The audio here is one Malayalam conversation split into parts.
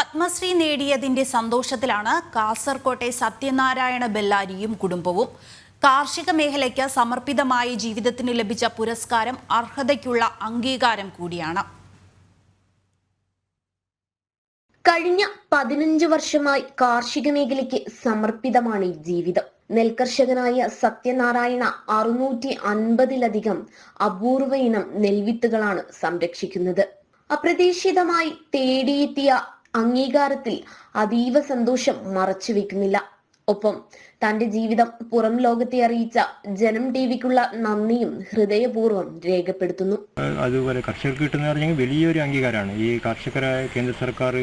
പത്മശ്രീ നേടിയതിന്റെ സന്തോഷത്തിലാണ് കാസർകോട്ടെ സത്യനാരായണ ബെല്ലാരിയും കുടുംബവും. കാർഷിക മേഖലയ്ക്ക് സമർപ്പിതമായ ജീവിതത്തിന് ലഭിച്ച പുരസ്കാരം അർഹതയ്ക്കുള്ള അംഗീകാരം കൂടിയാണ്. കഴിഞ്ഞ പതിനഞ്ച് വർഷമായി കാർഷിക മേഖലയ്ക്ക് സമർപ്പിതമാണ് ഈ ജീവിതം. നെൽകർഷകനായ സത്യനാരായണ അറുന്നൂറ്റി അൻപതിലധികം അപൂർവ ഇനം നെൽവിത്തുകളാണ് സംരക്ഷിക്കുന്നത്. അപ്രതീക്ഷിതമായി തേടിയെത്തിയ അംഗീകാരത്തിൽ അതീവ സന്തോഷം മറച്ചുവെക്കുന്നില്ല ഒപ്പം തന്റെ ജീവിതം പുറം ലോകത്തെ അറിയിച്ച ജനം ടിവിക്കുള്ള നന്ദിയും ഹൃദയപൂർവം രേഖപ്പെടുത്തുന്നു. അതുപോലെ കർഷകർക്ക് കിട്ടുന്ന വലിയൊരു അംഗീകാരമാണ്. ഈ കർഷകരെ കേന്ദ്ര സർക്കാർ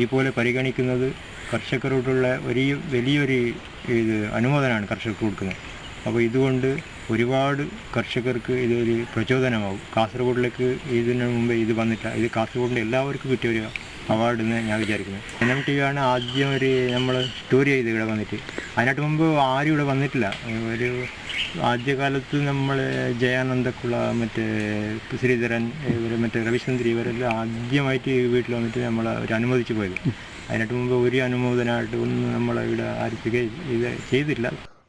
ഈ പോലെ പരിഗണിക്കുന്നത് കർഷകരോടുള്ള ഒരു വലിയൊരു ഇത് അനുമോദനമാണ് കർഷകർക്ക് കൊടുക്കുന്നത്. അപ്പോൾ ഇതുകൊണ്ട് ഒരുപാട് കർഷകർക്ക് ഇതൊരു പ്രചോദനമാകും. കാസർഗോഡിലേക്ക് ഇതിനു മുമ്പ് ഇത് വന്നിട്ടില്ല ഇത് കാസർഗോഡിന്റെ എല്ലാവർക്കും കിട്ടിയ ഒരു അവാർഡ് എന്ന് ഞാൻ വിചാരിക്കുന്നു. എൻ എം ടി ആണ് ആദ്യം ഒരു നമ്മൾ ടൂർ ചെയ്ത് ഇവിടെ വന്നിട്ട്. അതിനായിട്ട് മുമ്പ് ആരും ഇവിടെ വന്നിട്ടില്ല. ഒരു ആദ്യകാലത്ത് നമ്മൾ ജയാനന്ദക്കുള്ള മറ്റേ ശ്രീധരൻ ഇവർ മറ്റേ രവിചന്ദ്രി ഇവരെല്ലാം ആദ്യമായിട്ട് വീട്ടിൽ വന്നിട്ട് നമ്മൾ ഒരു അനുമോദിച്ച് പോയത്. അതിനായിട്ട് മുമ്പ് ഒരു അനുമോദനമായിട്ട് ഒന്നും നമ്മൾ ഇവിടെ ആരും ഇത് ചെയ്തില്ല.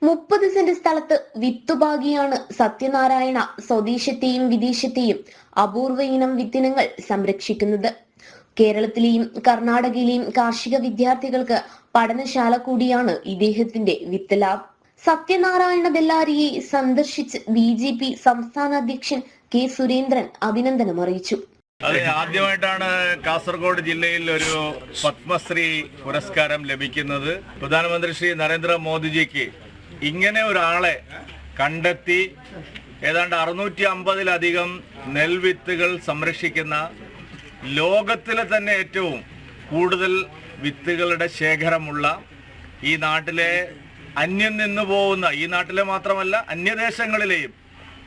മുപ്പത് സെന്റ് സ്ഥലത്ത് വിത്തുപാകിയാണ് സത്യനാരായണ സ്വദേശത്തെയും വിദേശത്തെയും അപൂർവ ഇനം വിത്തിനങ്ങൾ സംരക്ഷിക്കുന്നത്. കേരളത്തിലെയും കർണാടകയിലെയും കാർഷിക വിദ്യാർത്ഥികൾക്ക് പഠനശാല കൂടിയാണ് ഇദ്ദേഹത്തിന്റെ വിത്ത് ലാബ് സത്യനാരായണ ബെല്ലാരിയെ സന്ദർശിച്ച് ബി ജെ പി സംസ്ഥാന അധ്യക്ഷൻ കെ സുരേന്ദ്രൻ അഭിനന്ദനം അറിയിച്ചു. അതെ ആദ്യമായിട്ടാണ് കാസർഗോഡ് ജില്ലയിൽ ഒരു പത്മശ്രീ പുരസ്കാരം ലഭിക്കുന്നത്. പ്രധാനമന്ത്രി ശ്രീ നരേന്ദ്രമോദിജിക്ക് ഇങ്ങനെ ഒരാളെ കണ്ടെത്തി ഏതാണ്ട് അറുന്നൂറ്റി അമ്പതിലധികം നെൽവിത്തുകൾ സംരക്ഷിക്കുന്ന ലോകത്തിലെ തന്നെ ഏറ്റവും കൂടുതൽ വിത്തുകളുടെ ശേഖരമുള്ള ഈ നാട്ടിലെ അന്യം നിന്ന് പോകുന്ന ഈ നാട്ടിലെ മാത്രമല്ല അന്യദേശങ്ങളിലെയും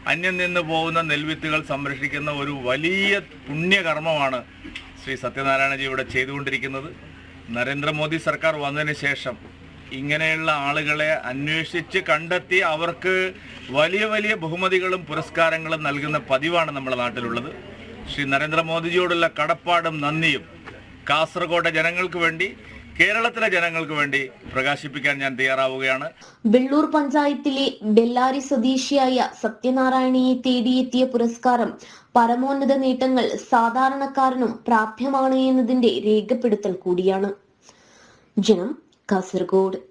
അന്യം നിന്ന് പോകുന്ന നെൽവിത്തുകൾ സംരക്ഷിക്കുന്ന ഒരു വലിയ പുണ്യകർമ്മമാണ് ശ്രീ സത്യനാരായണജി ഇവിടെ ചെയ്തുകൊണ്ടിരിക്കുന്നത്. നരേന്ദ്രമോദി സർക്കാർ വന്നതിന് ശേഷം ഇങ്ങനെയുള്ള ആളുകളെ അന്വേഷിച്ച് കണ്ടെത്തി അവർക്ക് വലിയ വലിയ ബഹുമതികളും പുരസ്കാരങ്ങളും നൽകുന്ന പതിവാണ് നമ്മുടെ നാട്ടിലുള്ളത്. ശ്രീ നരേന്ദ്രമോദിജിയോടുള്ള കടപ്പാടും നന്ദിയും കാസർഗോഡ് ജനങ്ങൾക്ക് വേണ്ടി കേരളത്തിലെ ജനങ്ങൾക്ക് വേണ്ടി പ്രകാശിപ്പിക്കാൻ ഞാൻ തയ്യാറാവുകയാണ്. വെള്ളൂർ പഞ്ചായത്തിലെ ബെല്ലാരി സ്വദേശിയായ സത്യനാരായണയെ തേടിയെത്തിയ പുരസ്കാരം പരമോന്നത നേട്ടങ്ങൾ സാധാരണക്കാരനും പ്രാപ്യമാണ് എന്നതിന്റെ രേഖപ്പെടുത്തൽ കൂടിയാണ്. ജനം കാസർഗോഡ്.